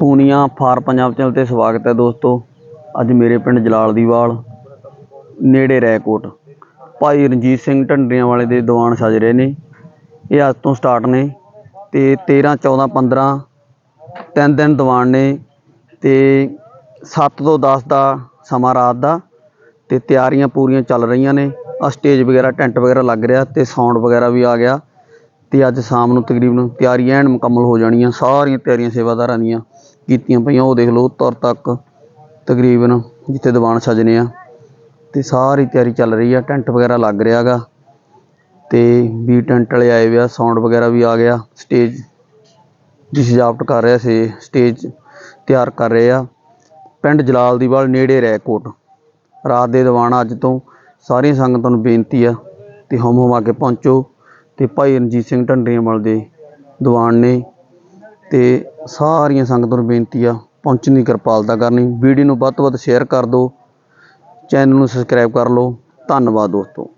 Punia for Punjab channel ਤੇ ਸਵਾਗਤ ਹੈ ਦੋਸਤੋ। ਅੱਜ ਮੇਰੇ ਪਿੰਡ ਜਲਾਲ ਦੀਵਾਲ ਨੇੜੇ ਰੈਕੋਟ ਭਾਈ ਰਣਜੀਤ ਸਿੰਘ ਢੰਡਰੀਆਂ ਵਾਲੇ ਦੇ ਦੀਵਾਨ ਸਜ ਰਹੇ ਨੇ। ਇਹ ਅੱਜ ਤੋਂ ਸਟਾਰਟ ਨੇ ਤੇ 13 14 15 ਤਿੰਨ ਦਿਨ ਦੀਵਾਨ ਨੇ ਤੇ 7 ਤੋਂ 10 ਦਾ ਸਮਾਂ ਰਾਤ ਦਾ ਤੇ ਤਿਆਰੀਆਂ ਪੂਰੀਆਂ ਚੱਲ ਰਹੀਆਂ ਨੇ। ਆ ਸਟੇਜ ਵਗੈਰਾ, ਟੈਂਟ ਵਗੈਰਾ ਲੱਗ ਰਿਹਾ ਤੇ ਸਾਊਂਡ ਵਗੈਰਾ ਵੀ ਆ ਗਿਆ ਤੇ ਅੱਜ ਸ਼ਾਮ ਨੂੰ ਤਕਰੀਬਨ ਤਿਆਰੀਆਂ ਐਨ ਮੁਕੰਮਲ ਹੋ ਜਾਣੀਆਂ, ਸਾਰੀਆਂ ਤਿਆਰੀਆਂ ਸੇਵਾਦਾਰਾਂ ਦੀਆਂ। ਕੀਤੀਆਂ ਪਈਆਂ, ਉਹ ਦੇਖ ਲਓ ਤੁਰ ਤੱਕ ਤਕਰੀਬਨ ਜਿੱਥੇ ਦੀਵਾਨ ਸਜਣੇ ਆ। ਤੇ ਸਾਰੀ ਤਿਆਰੀ ਚੱਲ ਰਹੀ ਆ, ਟੈਂਟ ਵਗੈਰਾ ਲੱਗ ਰਿਹਾ ਗਾ ਤੇ ਵੀ ਟੈਂਟ ਵਾਲੇ ਆਏ ਹੋਏ ਸਾਊਂਡ ਵਗੈਰਾ ਵੀ ਆ ਗਿਆ, ਸਟੇਜ ਦੀ ਸਜਾਵਟ ਕਰ ਰਿਹਾ ਸੀ, ਸਟੇਜ ਤਿਆਰ ਕਰ ਰਹੇ ਆ। ਪਿੰਡ ਜਲਾਲ ਦੀ ਵਾਲ ਨੇੜੇ ਰੈਕੋਟ। ਰਾਤ ਦੇ ਦੀਵਾਨ ਅੱਜ ਤੋਂ ਸਾਰੀਆਂ ਸੰਗਤਾਂ ਨੂੰ ਬੇਨਤੀ ਆ, ਤੇ ਹਮ ਹਮ ਆ ਕੇ ਪਹੁੰਚੋ। ਤੇ ਭਾਈ ਰਣਜੀਤ ਸਿੰਘ ਢੰਡਰੀਆਂਵਾਲ ਦੇ ਦੀਵਾਨ ਨੇ, ਤੇ ਸਾਰੀਆਂ ਸੰਗਤਾਂ ਨੂੰ ਬੇਨਤੀ ਆ ਪਹੁੰਚਣ ਦੀ ਕਿਰਪਾਲਤਾ ਕਰਨੀ। ਵੀਡੀਓ ਨੂੰ ਵੱਧ ਤੋਂ ਵੱਧ ਸ਼ੇਅਰ ਕਰ ਦਿਓ ਚੈਨਲ ਨੂੰ ਸਬਸਕ੍ਰਾਈਬ ਕਰ ਲਓ। ਧੰਨਵਾਦ ਦੋਸਤੋ।